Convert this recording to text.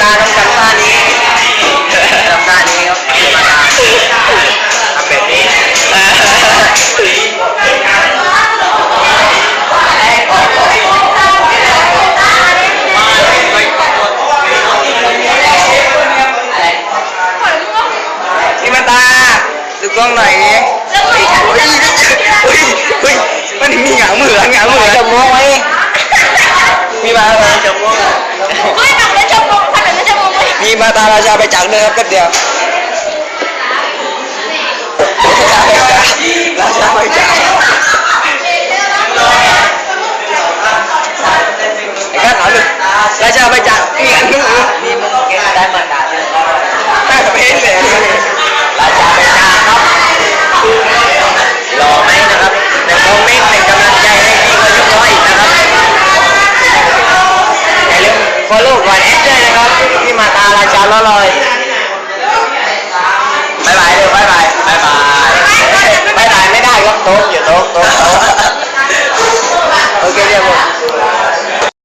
ตาต้องจำท่านี้จำท่านี้ครับเทตาทำแบบนี้นี่มาตาดูกล้องหน่อยดิเฮ้ยเฮ้ยเฮ้ยมันมีหงางเหมือนหงางเหมือนจะมองไว้ นี้มาตาราชาไปจังเลยครับแป๊บเดียวราชาไปจังไอ้ข้าถามเลยราชาไปจังมีอันนึงเหรอได้มาตาเยอะมากแต่ไม่เห็นเลย ฟอลโล่ก่อนแอดด้วยนะครับที่มาตาราชาล้อลอย